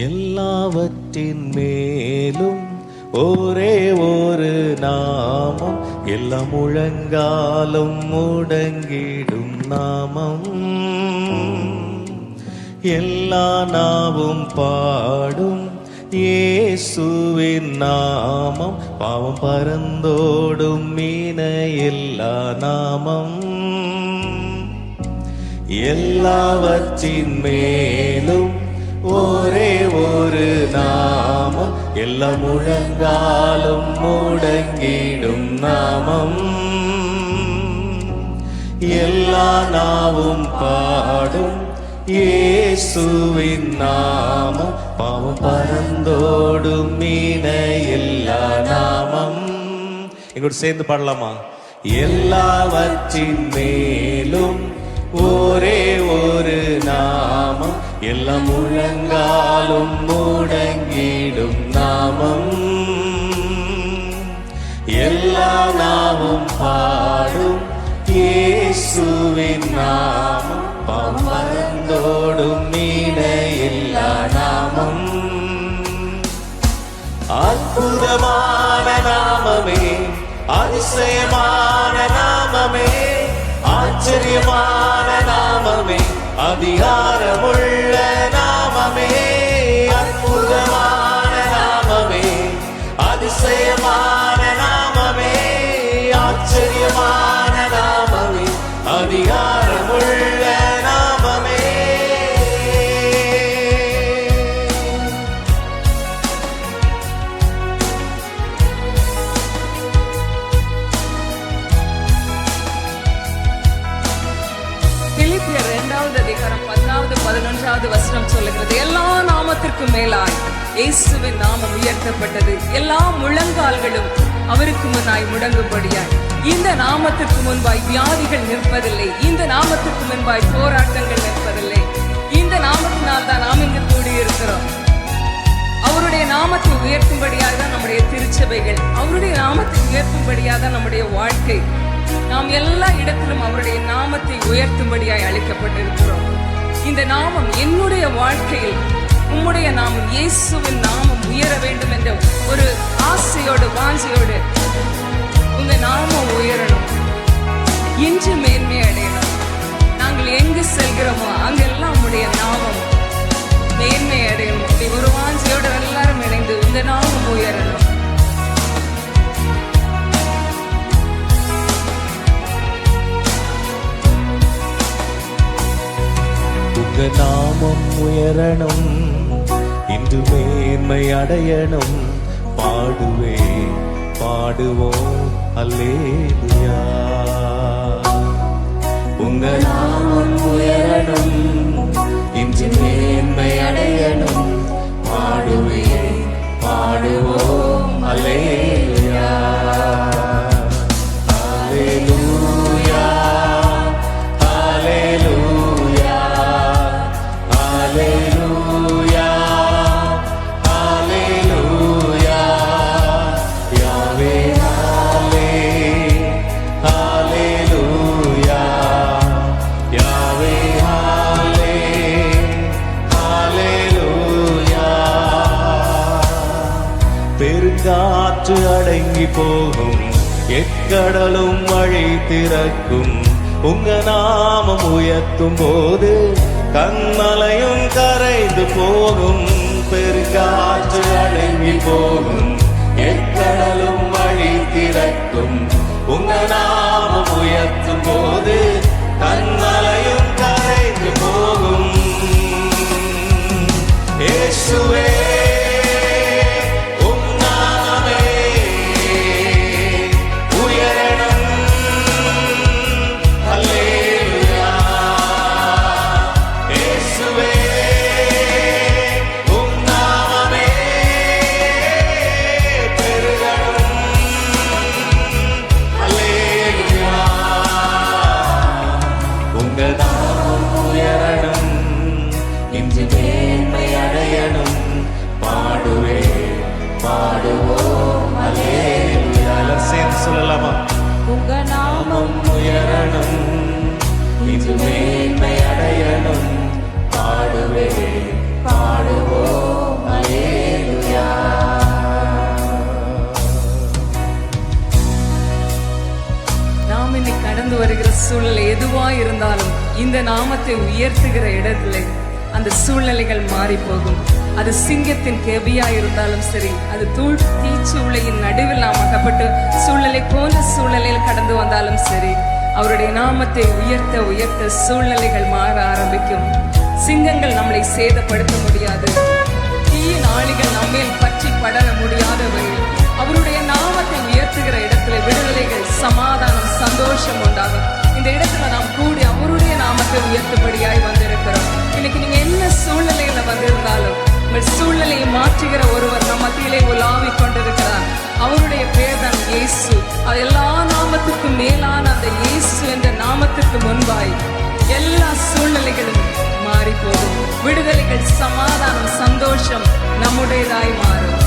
எல்லாவற்றின் மேலும் ஒரே ஒரு நாமம். எல்லாம் முழங்காலும் முடங்கிடும் நாமம். எல்லா நாவும் பாடும் இயேசுவின் நாமம். பாவம் பறந்தோடும் மீன எல்லா நாமம். எல்லாவற்றின் மேலும் ஒரே ஒரு நாமம். எல்லாம் முழங்காலும் முடங்கிடும் நாமம். எல்லா நாவும் பாடும் இயேசுவின் நாமம். பாவம் பறந்தோடும் மீன எல்லா நாமம். எங்கூட சேர்ந்து பாடலாமா? எல்லாவற்றின் மேலும் ஒரே ஒரு நாமம். எல்லாம் முழங்காலும் முடங்கிடும் நாமம். எல்லா நாமும் பாடும் இயேசுவின் நாமம். பமர்ந்தோடும் மீன எல்லா நாமம். அற்புதமான நாமமே அதிசயமான நாமமே ஆச்சரியமான நாமமே அதிகாரமுள்ள பதினொன்றாவது வசனம் சொல்லுகிறது. எல்லா நாமத்திற்கும் மேலாய் இயேசுவின் நாமம் உயர்த்தப்பட்டது. எல்லா முழங்கால்களும் அவருக்கு முன்னாய் முடங்கும்படியாய். இந்த நாமத்திற்கு முன்பாய் வியாதிகள் நிற்பதில்லை. இந்த நாமத்திற்கு முன்பாய் போராட்டங்கள் நிற்பதில்லை. இந்த நாமத்தினால் தான் நாம் இங்கு கூடியிருக்கிறோம். அவருடைய நாமத்தை உயர்த்தும்படியாக தான் நம்முடைய திருச்சபைகள் அவருடைய நாமத்தை உயர்த்தும்படியாக தான் நம்முடைய வாழ்க்கை. நாம் எல்லா இடத்திலும் அவருடைய நாமத்தை உயர்த்தும்படியாய் அளிக்கப்பட்டிருக்கிறோம் இந்த நாமம் என்னுடைய வாழ்க்கையில் உம்முடைய நாமம் இயேசுவின் நாமம் உயர வேண்டும் என்ற ஒரு ஆசையோடு வாஞ்சையோடு உங்க நாமம் உயரணும். இன்று மேன்மை அடையணும். நாங்கள் எங்கு செல்கிறோமோ அங்கெல்லாம் உம்முடைய நாமம் மேன்மை அடையணும். ஒரு வாஞ்சியோடு எல்லாரும் இணைந்து இந்த நாமம் உயரணும். உங்க நாமம் உயரணும். இன்று மேன்மை அடையணும். பாடுவே பாடுவோம். அல்லேலுயா. உங்க நாமம் உயரணும். இன்று மேன்மை அடையணும். பாடுவே பாடுவோம். அல்லேலுயா. அல்லேலூயா. நாமம் உயர்த்தும் போது கண்மலையும் கரைந்து போகும் பெருக்காற்று அடங்கி போகும் எக்கடலும் வழி திறக்கும். உங்கள் நாமம் உயர்த்தும் போது நாமத்தை உயர்த்துகிற இடத்துல அந்த சூழ்நிலைகள் மாறி போகும் அது சிங்கத்தின் கெபியா இருந்தாலும் சரி அது தூள் தீச்சூளையின் நடுவில் நாம் அகப்பட்டு சூழ்நிலை போன்ற சூழ்நிலையில் கடந்து வந்தாலும் சரி அவருடைய நாமத்தை உயர்த்த உயர்த்த சூழ்நிலைகள் மாற ஆரம்பிக்கும். சிங்கங்கள் நம்மளை சேதப்படுத்த முடியாது. தீய நாளிகள் நம்மேல் பற்றி படர முடியாதவை அவருடைய நாமத்தை உயர்த்துகிற இடத்துல விடுதலைகள் சமாதானம் சந்தோஷம் உண்டாகும். இந்த இடத்துல நாம் கூடி அவருடைய நாமத்தை உயர்த்தபடியாய் வந்திருக்கிறோம். இன்னைக்கு நீங்க என்ன சூழ்நிலையில வந்திருந்தாலும் உங்கள் சூழ்நிலையை மாற்றுகிற ஒருவர் நம் மத்தியிலே உலாவி கொண்டிருக்கிறார். அவருடைய பேர் தான் இயேசு. அது எல்லா நாமத்துக்கும் மேலான அந்த இயேசு என்ற நாமத்துக்கு முன்பாய் எல்லா சூழ்நிலைகளும் மாறி போகும் விடுதலைகள் சமாதானம் சந்தோஷம் நம்முடையதாய் மாறும்.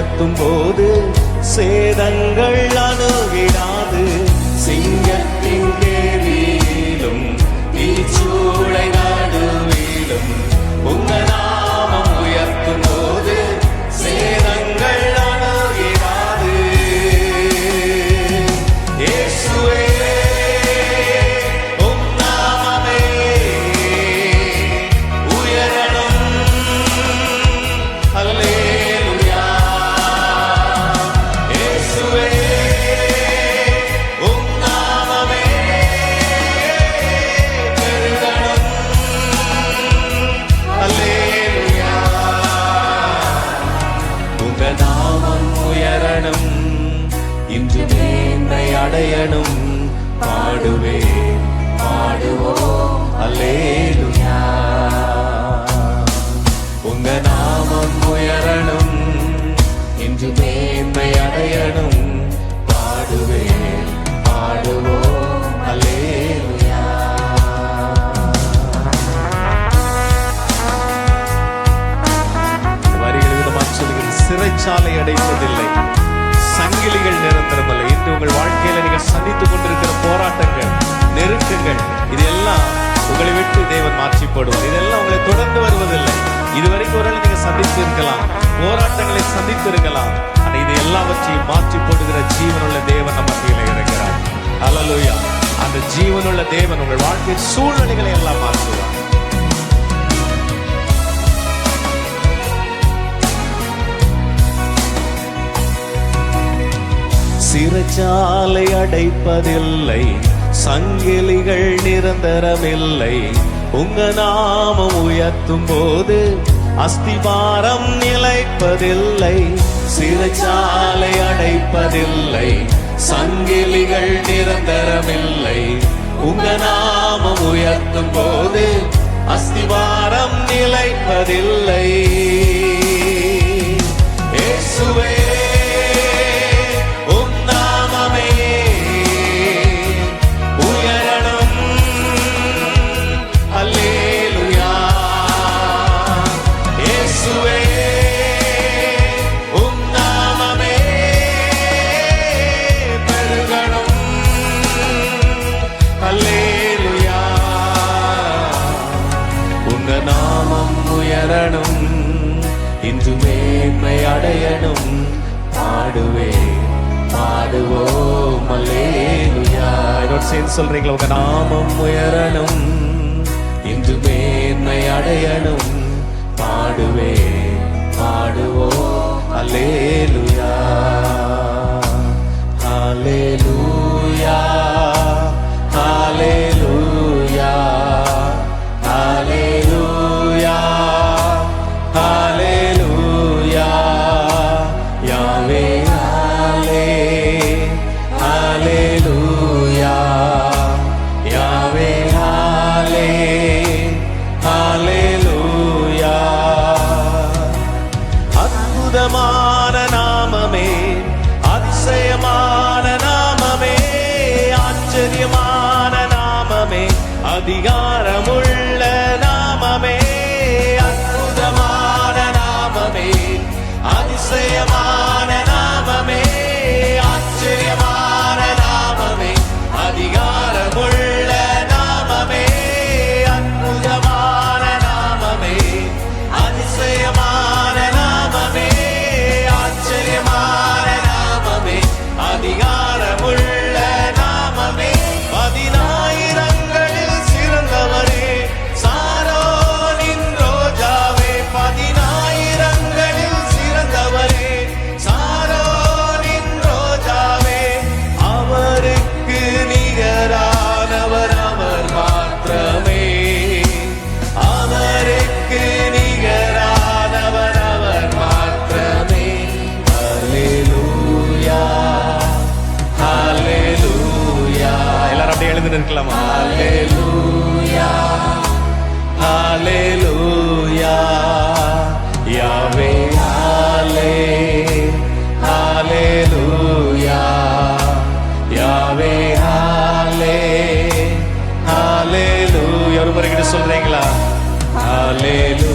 நாமம் உயர்த்தும் போது சேதங்கள் சிறைச்சாலை அடைப்பதில்லை சங்கிலிகள் நிரந்தரமல்ல. இன்று உங்கள் வாழ்க்கையில நீங்கள் சந்தித்துக் கொண்டிருக்கிற போராட்டங்கள் நெருக்கங்கள் இதெல்லாம் உங்களை விட்டு தேவன் மாற்றி போடுவார் இதெல்லாம் உங்களை தொடர்ந்து வருவதில்லை. இதுவரைக்கும் ஒரு நீங்க சந்தித்து இருக்கலாம். போராட்டங்களை சந்தித்து இருக்கலாம். ஆனா இது எல்லாவற்றையும் மாற்றி போடுகிற ஜீவனுள்ள தேவன் நம்ம கீழே இருக்கிறார். அலலுயா அந்த ஜீவனுள்ள தேவன் உங்கள் வாழ்க்கை சூழ்நிலைகளை எல்லாம் மாற்றுவார். சிறைச்சாலை அடைப்பதில்லை. சங்கிலிகள் நிரந்தரமில்லை. உங்க நாமம் உயர்த்தும் போது அஸ்திபாரம் நிலைப்பதில்லை. சிறைச்சாலை அடைப்பதில்லை. சங்கிலிகள் நிரந்தரமில்லை. உங்க நாமம் உயர்த்தும் போது அஸ்திபாரம் நிலைப்பதில்லை. உயரணும் இன்று மேன்மை அடையணும். பாடுவே பாடுவோம். சேர்ந்து சொல்றீங்களா? உங்க நாமம் உயரணும். இன்று மேன்மை அடையணும். பாடுவே பாடுவோ அலேலுயா அலேலுயா அலேலு హల్లెలూయా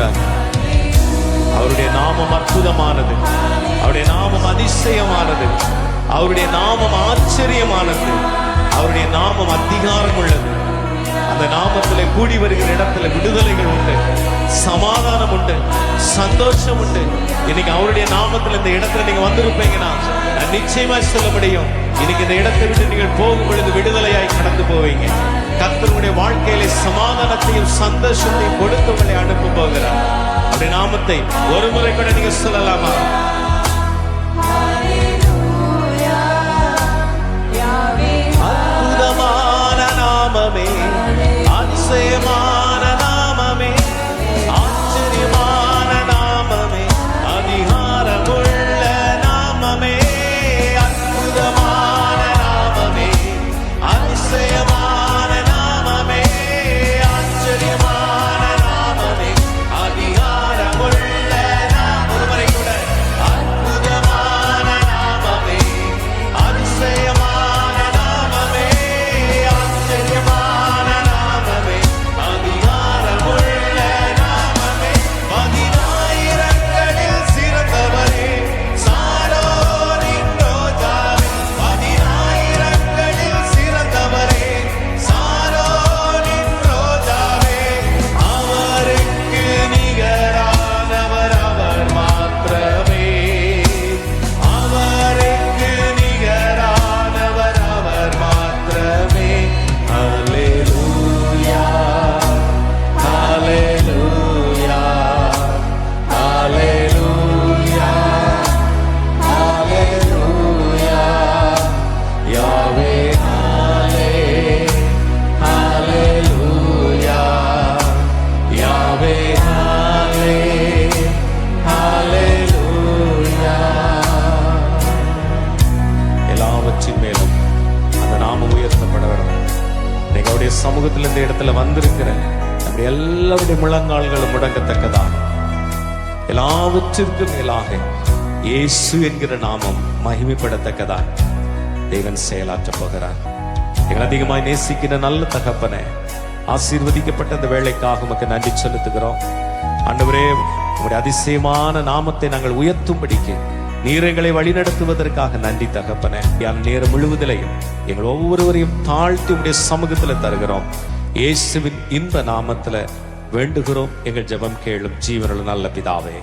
இருக்கிறார் அவருடைய நாமம் அற்புதமானது. அவருடைய நாமம் அதிசயமானது. அவருடைய நாமம் ஆச்சரியமானது. அவருடைய நாமம் அதிகாரம் உள்ளது அந்த நாமத்திலே கூடி வருகிற இடத்துல விடுதலைகள் உண்டு. சமாதானம் உண்டு. சந்தோஷம் உண்டு. இன்னைக்கு அவருடைய நாமத்துல இந்த இடத்துல நீங்க வந்திருப்பீங்கன்னா நான் நிச்சயமா சொல்ல முடியும். இன்னைக்கு இந்த இடத்தை விட்டு நீங்கள் போகும் பொழுது விடுதலையாய் கடந்து போவீங்க. கத்தருடைய வாழ்க்கையில சமாதானத்தையும் சந்தோஷத்தையும் கொடுத்து உங்களை அனுப்ப போகிறார். அப்படி நாமத்தை ஒரு முறை கூட நீங்க சொல்லலாமா? சமூகத்தில் இந்த இடத்துல வந்திருக்கிற நம்முடைய எல்லாருடைய முழங்கால்களும் முடங்கத்தக்கதான் எல்லாவற்றிற்கும் மேலாக இயேசு என்கிற நாமம் மகிமைப்படத்தக்கதான் தேவன் செயலாற்ற போகிறார். எங்கள் அதிகமாய் நேசிக்கிற நல்ல தகப்பனே ஆசீர்வதிக்கப்பட்ட இந்த வேலைக்காக உமக்கு நன்றி செலுத்துகிறோம். ஆண்டவரே உங்களுடைய அதிசயமான நாமத்தை நாங்கள் உயர்த்தும்படிக்கு நீரங்களை வழிநடத்துவதற்காக நன்றி தகப்பன. என் நேரம் முழுவதிலையும் எங்கள் ஒவ்வொருவரையும் தாழ்த்தி உடைய சமூகத்தில் தருகிறோம். இயேசுவின் இந்த நாமத்தில் வேண்டுகிறோம் எங்கள் ஜெபம் கேளும். ஜீவனில் நல்ல பிதாவே.